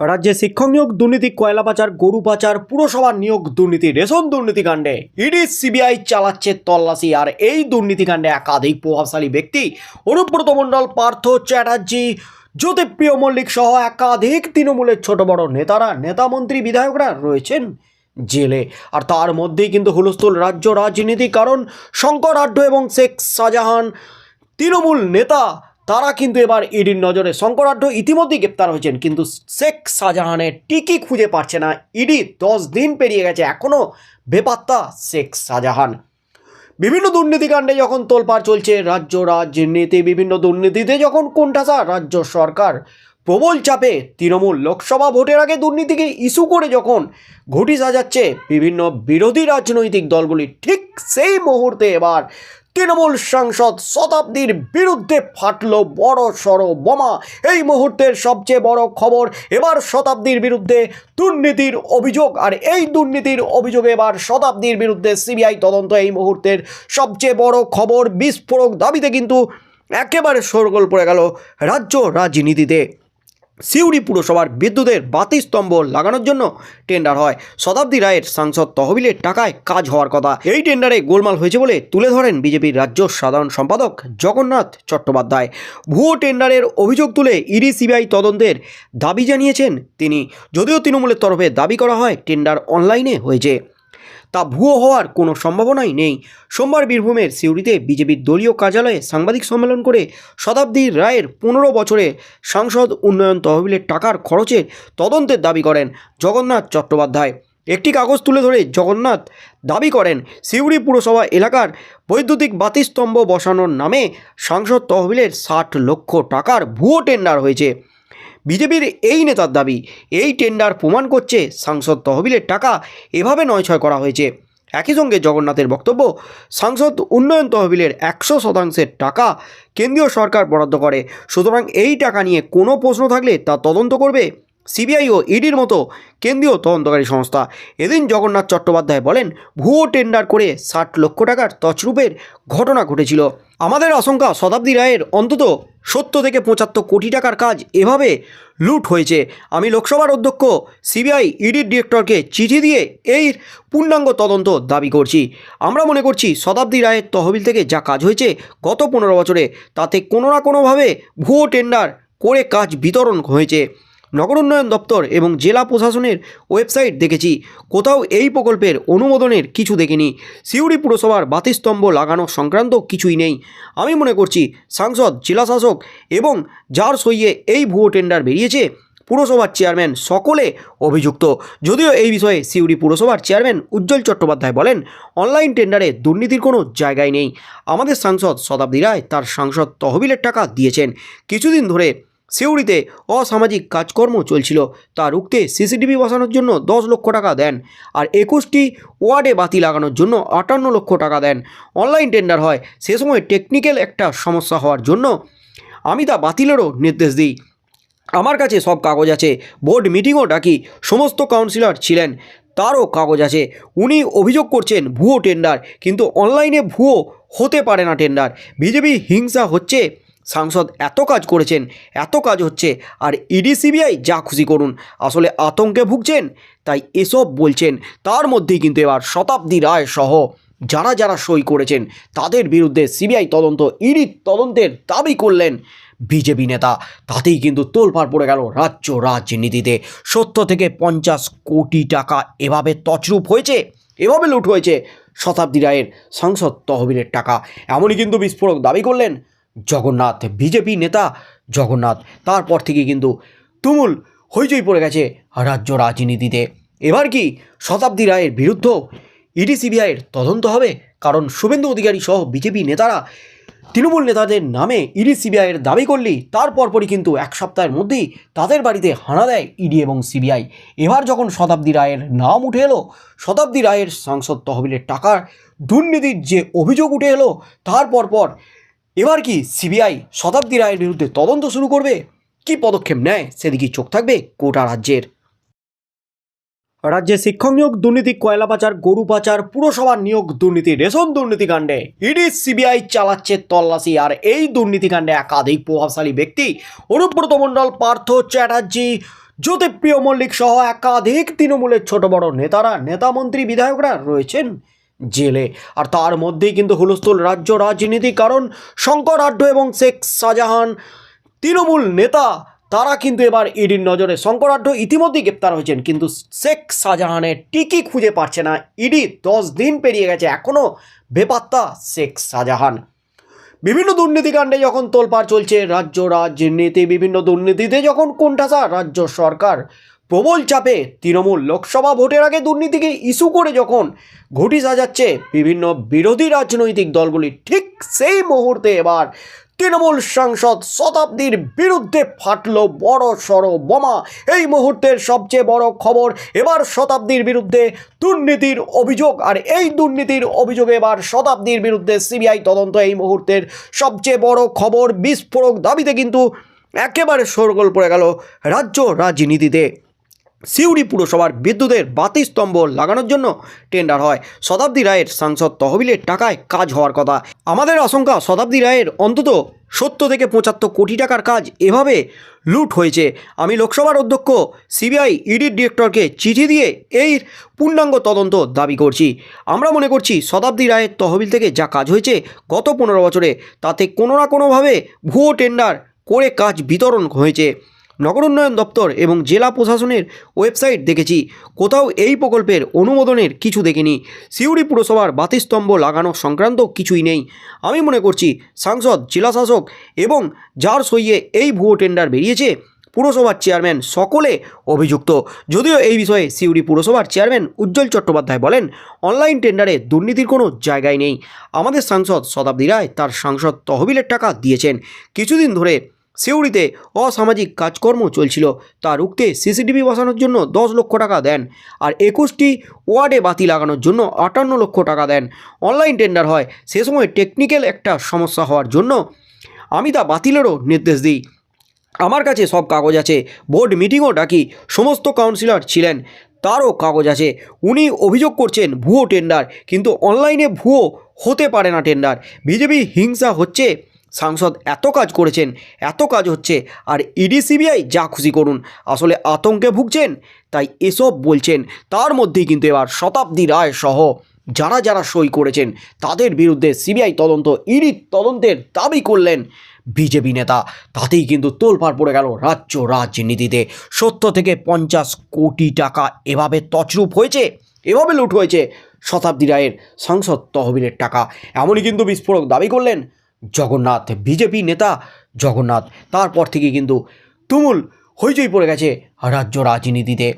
রাজ্যে শিক্ষক নিয়োগ, দুর্নীতি, কয়লা পাচার, গরু পাচার পুরসভার নিয়োগ, দুর্নীতি, রেশন দুর্নীতিকাণ্ডে ইডি, সিবিআই চালাচ্ছে তল্লাশি, আর এই দুর্নীতিকাণ্ডে একাধিক প্রভাবশালী ব্যক্তি, অনুব্রত মণ্ডল, পার্থ চ্যাটার্জি, জ্যোতিপ্রিয় মল্লিক সহ একাধিক তৃণমূলের ছোট বড় নেতারা নেতামন্ত্রী বিধায়করা রয়েছেন জেলে। আর তার মধ্যেই কিন্তু হুলস্থুল রাজ্য রাজনীতি, কারণ শঙ্কর আড্ড এবং শেখ শাহজাহান তৃণমূল নেতা তারা কিন্তু এবার ইডির নজরে। শঙ্করাঢ্য ইতিমধ্যেই গ্রেপ্তার হয়েছেন, কিন্তু শেখ শাহজাহানের টিকি খুঁজে পাচ্ছে না। ইডি দশ দিন পেরিয়ে গেছে এখনও বেপাত্তা শেখ শাহজাহান। বিভিন্ন দুর্নীতিকাণ্ডে যখন তোলপাড় চলছে, রাজ্য, রাজনীতি, বিভিন্ন দুর্নীতিতে যখন কোণঠাসা, রাজ্য সরকার প্রবল চাপে তৃণমূল লোকসভা ভোটের আগে দুর্নীতিকে ইস্যু করে যখন ঘটি সাজাচ্ছে, বিভিন্ন বিরোধী রাজনৈতিক দলগুলি ঠিক সেই মুহূর্তে এবার তৃণমূল সাংসদ শতাব্দীর বিরুদ্ধে ফাটল বড় সড় বোমা। এই মুহূর্তের সবচেয়ে বড় খবর, এবার শতাব্দীর বিরুদ্ধে দুর্নীতির অভিযোগ। আর এই দুর্নীতির অভিযোগে এবার শতাব্দীর বিরুদ্ধে সিবিআই তদন্ত এই মুহূর্তের সবচেয়ে বড় খবর। বিস্ফোরক দাবিতে কিন্তু একেবারে শোরগোল পড়ে গেল রাজ্য রাজনীতিতে। সিউড়ি পুরসভার বিদ্যুতের বাতিস্তম্ভ লাগানোর জন্য টেন্ডার হয়। শতাব্দী রায়ের সাংসদ তহবিলের টাকায় কাজ হওয়ার কথা। এই টেন্ডারে গোলমাল হয়েছে বলে তুলে ধরেন বিজেপির রাজ্য সাধারণ সম্পাদক জগন্নাথ চট্টোপাধ্যায়। ভুয়ো টেন্ডারের অভিযোগ তুলে ইডি সিবিআই তদন্তের দাবি জানিয়েছেন তিনি। যদিও তৃণমূলের তরফে দাবি করা হয় টেন্ডার অনলাইনে হয়েছে। তা ভুয়ো হওয়ার কোনো সম্ভাবনাই নেই। সোমবার বীরভূমের সিউড়িতে বিজেপির দলীয় কার্যালয়ে সাংবাদিক সম্মেলন করে শতাব্দী রায়ের পনেরো বছরে সাংসদ উন্নয়ন তহবিলের টাকার খরচের তদন্তের দাবি করেন জগন্নাথ চট্টোপাধ্যায়। একটি কাগজ তুলে ধরে জগন্নাথ দাবি করেন, সিউড়ি পুরসভা এলাকার বৈদ্যুতিক বাতিস্তম্ভ বসানোর নামে সাংসদ তহবিলের ষাট লক্ষ টাকার ভুয়ো টেন্ডার হয়েছে। বিজেপির এই নেতার দাবি, এই টেন্ডার প্রমাণ করছে সাংসদ তহবিলের টাকা এভাবে নয়ছয় করা হয়েছে। একই সঙ্গে জগন্নাথের বক্তব্য, সাংসদ উন্নয়ন তহবিলের একশো শতাংশের টাকা কেন্দ্রীয় সরকার বরাদ্দ করে। সুতরাং এই টাকা নিয়ে কোনো প্রশ্ন থাকলে তা তদন্ত করবে সিবিআই ও ইডির মতো কেন্দ্রীয় তদন্তকারী সংস্থা। এদিন জগন্নাথ চট্টোপাধ্যায় বলেন, ভুয়ো টেন্ডার করে ষাট লক্ষ টাকার তছরূপের ঘটনা ঘটেছিল। আমাদের আশঙ্কা, শতাব্দী রায়ের অন্তত সত্তর থেকে পঁচাত্তর কোটি টাকার কাজ এভাবে লুট হয়েছে। আমি লোকসভার অধ্যক্ষ, সিবিআই ইডির ডিরেক্টরকে চিঠি দিয়ে এই পূর্ণাঙ্গ তদন্ত দাবি করছি। আমরা মনে করছি, শতাব্দী রায়ের তহবিল থেকে যা কাজ হয়েছে গত পনেরো বছরে, তাতে কোনো না কোনোভাবে ভুয়ো টেন্ডার করে কাজ বিতরণ হয়েছে। নগর উন্নয়ন দপ্তর এবং জেলা প্রশাসনের ওয়েবসাইট দেখেছি। কোথাও এই প্রকল্পের অনুমোদনের কিছু দেখিনি। সিউড়ি পুরসভার বাতিস্তম্ভ লাগানো সংক্রান্ত কিছুই নেই। আমি মনে করছি সাংসদ, জেলাশাসক এবং যার সইয়ে এই ভুয়ো টেন্ডার বেরিয়েছে, পুরসভার চেয়ারম্যান সকলে অভিযুক্ত। যদিও এই বিষয়ে সিউড়ি পুরসভার চেয়ারম্যান উজ্জ্বল চট্টোপাধ্যায় বলেন, অনলাইন টেন্ডারে দুর্নীতির কোনো জায়গায় নেই। আমাদের সাংসদ শতাব্দী রায় তার সাংসদ তহবিলের টাকা দিয়েছেন। কিছুদিন ধরে সিউড়িতে অসামাজিক কাজকর্ম চলছিল। তা রুখতে সিসিটিভি বসানোর জন্য দশ লক্ষ টাকা দেন আর একুশটি ওয়ার্ডে বাতি লাগানোর জন্য আটান্ন লক্ষ টাকা দেন। অনলাইন টেন্ডার হয়। সে সময় টেকনিক্যাল একটা সমস্যা হওয়ার জন্য আমি তা বাতিলেরও নির্দেশ দিই। আমার কাছে সব কাগজ আছে। বোর্ড মিটিংও ডাকি। সমস্ত কাউন্সিলর ছিলেন। তারও কাগজ আছে। উনি অভিযোগ করছেন ভুয়ো টেন্ডার। কিন্তু অনলাইনে ভুয়ো হতে পারে না টেন্ডার। বিজেপি হিংসা হচ্ছে। সাংসদ এত কাজ করেছেন, এত কাজ হচ্ছে, আর ইডি, সিবিআই যা খুশি করুন, আসলে আতঙ্কে ভুগছেন, তাই এসব বলছেন, তার মধ্যেই কিন্তু এবার শতাব্দী রায় সহ যারা যারা সই করেছেন, তাদের বিরুদ্ধে সিবিআই তদন্ত, ইডি তদন্তের দাবি করলেন বিজেপি নেতা, তাতেই কিন্তু তোলপাড় পড়ে গেল রাজ্য রাজনীতিতে, সত্তর থেকে পঞ্চাশ কোটি টাকা এভাবে তছরূপ হয়েছে, এভাবে লুট হয়েছে শতাব্দী রায়ের সাংসদ তহবিলের টাকা, এমনই কিন্তু বিস্ফোরক দাবি করলেন জগন্নাথ, বিজেপি নেতা জগন্নাথ। তারপর থেকে কিন্তু তুমুল হইচই পড়ে গেছে রাজ্য রাজনীতিতে। এবার কি শতাব্দী রায়ের বিরুদ্ধ ইডি সিবিআইয়ের তদন্ত হবে? কারণ শুভেন্দু অধিকারী সহ বিজেপি নেতারা তৃণমূল নেতাদের নামে ইডি সিবিআইয়ের দাবি করলেই তার পরপরই কিন্তু এক সপ্তাহের মধ্যেই তাদের বাড়িতে হানা দেয় ইডি এবং সিবিআই। এবার যখন শতাব্দী রায়ের নাম উঠে এলো, শতাব্দী রায়ের সাংসদ তহবিলের টাকার দুর্নীতির যে অভিযোগ উঠে এলো, তার পরপর এবার কি সিবিআই শতাব্দী রায়ের বিরুদ্ধে তদন্ত শুরু করবে? কি পদক্ষেপ নেয়? সেদিকে চোখ থাকবে গোটা রাজ্যের। রাজ্যে শিক্ষক নিয়োগ, দুর্নীতি, কয়লা পাচার, গরু পাচার পুরসভার নিয়োগ, দুর্নীতি, রেশন দুর্নীতিকাণ্ডে ইডি, সিবিআই চালাচ্ছে তল্লাশি আর এই দুর্নীতিকাণ্ডে একাধিক প্রভাবশালী ব্যক্তি, অনুব্রত মণ্ডল, পার্থ চ্যাটার্জি, জ্যোতিপ্রিয় মল্লিক সহ একাধিক তৃণমূলের ছোট বড় নেতারা, নেতা মন্ত্রী, বিধায়করা রয়েছেন। জেলে। আর তার মধ্যেই কিন্তু হুলস্থুল রাজ্য রাজনীতি, কারণ শঙ্কর আড্ড এবং শেখ শাহজাহান তৃণমূল নেতা, তারা কিন্তু এবার ইডির নজরে। শঙ্কর আড্ড ইতিমধ্যেই গ্রেপ্তার হয়েছেন, কিন্তু শেখ শাহজাহানের টিকি খুঁজে পাচ্ছে না। ইডি দশ দিন পেরিয়ে গেছে এখনও বেপাত্তা শেখ শাহজাহান। বিভিন্ন দুর্নীতিকাণ্ডে যখন তোলপাড় চলছে, রাজ্য রাজনীতি, বিভিন্ন দুর্নীতিতে যখন কোণঠাসা রাজ্য সরকার প্রবল চাপে তৃণমূল লোকসভা ভোটের আগে দুর্নীতিকে ইস্যু করে যখন ঘটি সাজাচ্ছে বিভিন্ন বিরোধী রাজনৈতিক দলগুলি, ঠিক সেই মুহূর্তে এবার তৃণমূল সাংসদ শতাব্দীর বিরুদ্ধে ফাটল বড় সড় বোমা। এই মুহূর্তের সবচেয়ে বড় খবর, এবার শতাব্দীর বিরুদ্ধে দুর্নীতির অভিযোগ। আর এই দুর্নীতির অভিযোগে এবার শতাব্দীর বিরুদ্ধে সিবিআই তদন্ত এই মুহূর্তের সবচেয়ে বড় খবর। বিস্ফোরক দাবিতে কিন্তু একেবারে সরগোল পড়ে গেল রাজ্য রাজনীতিতে। সিউড়ি পুরসভার বিদ্যুতের বাতিস্তম্ভ লাগানোর জন্য টেন্ডার হয়। শতাব্দী রায়ের সাংসদ তহবিলের টাকায় কাজ হওয়ার কথা। আমাদের আশঙ্কা, শতাব্দী রায়ের অন্তত সত্তর থেকে পঁচাত্তর কোটি টাকার কাজ এভাবে লুট হয়েছে। আমি লোকসভার অধ্যক্ষ, সিবিআই ইডির ডিরেক্টরকে চিঠি দিয়ে এই পূর্ণাঙ্গ তদন্ত দাবি করছি। আমরা মনে করছি, শতাব্দী রায়ের তহবিল থেকে যা কাজ হয়েছে গত পনেরো বছরে, তাতে কোনো না কোনোভাবে ভুয়ো টেন্ডার করে কাজ বিতরণ হয়েছে। নগর উন্নয়ন দপ্তর এবং জেলা প্রশাসনের ওয়েবসাইট দেখেছি। কোথাও এই প্রকল্পের অনুমোদনের কিছু দেখিনি। সিউড়ি পুরসভার বাতিস্তম্ভ লাগানো সংক্রান্ত কিছুই নেই। আমি মনে করছি সাংসদ, জেলাশাসক এবং যার সইয়ে এই ভুয়ো টেন্ডার বেরিয়েছে, পুরসভার চেয়ারম্যান সকলে অভিযুক্ত। যদিও এই বিষয়ে সিউড়ি পুরসভার চেয়ারম্যান উজ্জ্বল চট্টোপাধ্যায় বলেন, অনলাইন টেন্ডারে দুর্নীতির কোনো জায়গায় নেই। আমাদের সাংসদ শতাব্দী রায় তার সাংসদ তহবিলের টাকা দিয়েছেন। কিছুদিন ধরে সিউড়িতে অসামাজিক কাজকর্ম চলছিল। তা রুখতে সিসিটিভি বসানোর জন্য দশ লক্ষ টাকা দেন আর একুশটি ওয়ার্ডে বাতি লাগানোর জন্য আটান্ন লক্ষ টাকা দেন। অনলাইন টেন্ডার হয়, সে সময় টেকনিক্যাল একটা সমস্যা হওয়ার জন্য আমি তা বাতিলেরও নির্দেশ দিই। আমার কাছে সব কাগজ আছে, বোর্ড মিটিংও ডাকি, সমস্ত কাউন্সিলর ছিলেন, তারও কাগজ আছে। উনি অভিযোগ করছেন ভুয়ো টেন্ডার, কিন্তু অনলাইনে ভুয়ো হতে পারে না টেন্ডার। বিজেপি হিংসা হচ্ছে সাংসদ এত কাজ করেছেন, এত কাজ হচ্ছে, আর ইডি সিবিআই যা খুশি করুন, আসলে আতঙ্কে ভুগছেন, তাই এসব বলছেন, তার মধ্যেই কিন্তু এবার শতাব্দী রায় সহ যারা যারা সই করেছেন, তাদের বিরুদ্ধে সিবিআই তদন্ত, ইডি তদন্তের দাবি করলেন বিজেপি নেতা, তাতেই কিন্তু তোলপাড় পড়ে গেল রাজ্য রাজনীতিতে, সত্তর থেকে পঞ্চাশ কোটি টাকা এভাবে তছরূপ হয়েছে, এভাবে লুট হয়েছে শতাব্দী রায়ের সাংসদ তহবিলের টাকা, এমনই কিন্তু বিস্ফোরক দাবি করলেন জগন্নাথ বিজেপি নেতা জগন্নাথ। তারপর থেকে কিন্তু তুমুল হইচই পড়ে গেছে রাজ্য রাজনীতিতে।